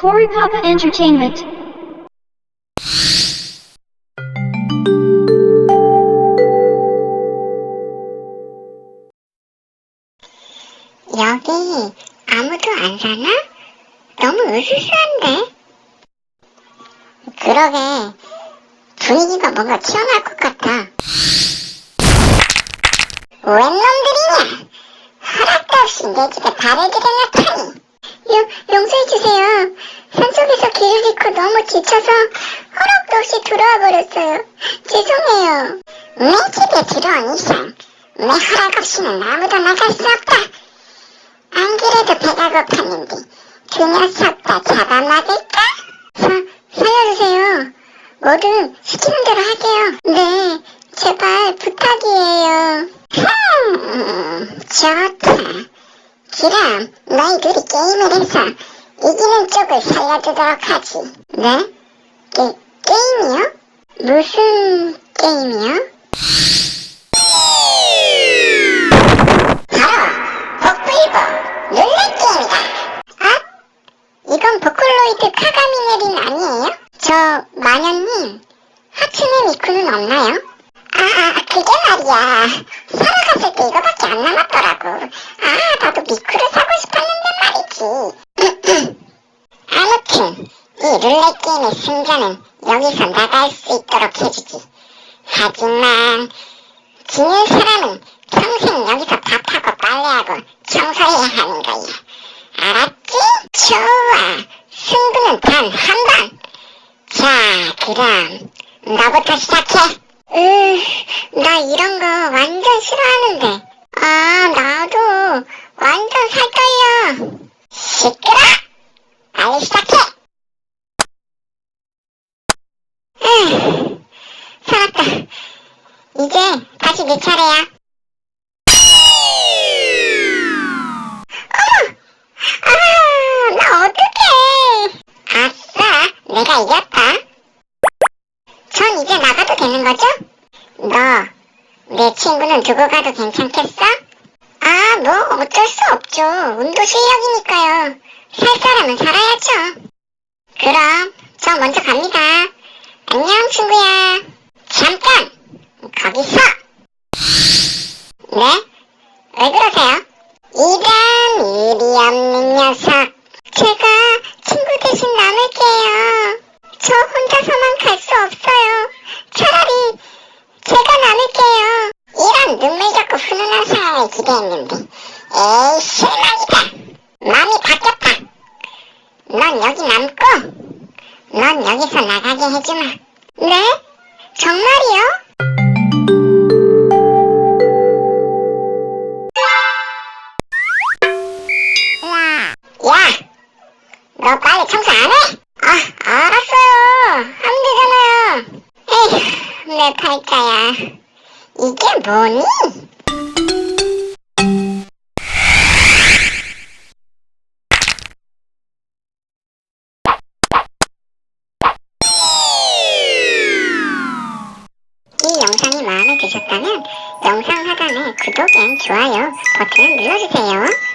Papa Entertainment. 여기 아무도 안 사나? 너무 으스스한데? 그러게 분위기가 뭔가 튀어나올 것 같아 웬 놈들이냐 허락도 없이 내 집에 발을 들여놨다니 용, 용서해주세요 산속에서 길을 잃고 너무 지쳐서 허락도 없이 들어와 버렸어요 죄송해요 내 집에 들어온 이상 내 허락 없이는 아무도 나갈 수 없다 안 그래도 배가 고팠는데 그 녀석 다 잡아먹을까? 사, 살려주세요. 뭐든 시키는 대로 할게요. 네, 제발 부탁이에요. 흠, 좋다. 그럼 너희 둘이 게임을 해서 이기는 쪽을 살려주도록 하지. 네? 게, 게임이요? 무슨 게임이요? 바로 복불복 룰렛 게임이다. 아? 이건 보컬로이드 카가미네린 아니에요? 저 마녀님 하츠네 미쿠는 없나요? 아, 아 그게 말이야 살아갔을 때 이거밖에 안 남았더라고 미쿠를 사고 싶었는데 말이지 아무튼 이 룰렛 게임의 승자는 여기서 나갈 수 있도록 해주지 하지만 지는 사람은 평생 여기서 밥하고 빨래하고 청소해야 하는 거야. 알았지? 좋아. 승부는 단 한 번. 자, 그럼 너부터 시작해. 으, 나 이런 거 완전 싫어하는데. 완전 살떨려. 시끄러! 빨리 시작해. 으, 살았다. 이제 다시 내 차례야. 어머! 아, 나 어떡해! 아싸, 내가 이겼다. 전 이제 나가도 되는 거죠? 너, 내 친구는 두고 가도 괜찮겠어? 아, 뭐 어쩔 수 없죠. 운도 실력이니까요. 살 사람은 살아야죠. 그럼, 저 먼저 갑니다. 안녕, 친구야. 잠깐! 거기서! 네? 왜 그러세요? 이런 일이 없는 녀석. 제가 친구 대신 남을게요. 저 혼자서만 갈 수 없어요. 차라리 제가 남을게요. 이런 눈물 잡고 훈훈한 기대했는데. 에이, 실망이다. 마음이 바뀌었다. 넌 여기 남고, 넌 여기서 나가게 해주마. 네? 정말이요? 야, 너 빨리 청소 안 해? 아, 알았어요. 하면 되잖아요. 에휴, 내 팔자야. 이게 뭐니? 영상 하단에 구독 앤 좋아요 버튼을 눌러주세요.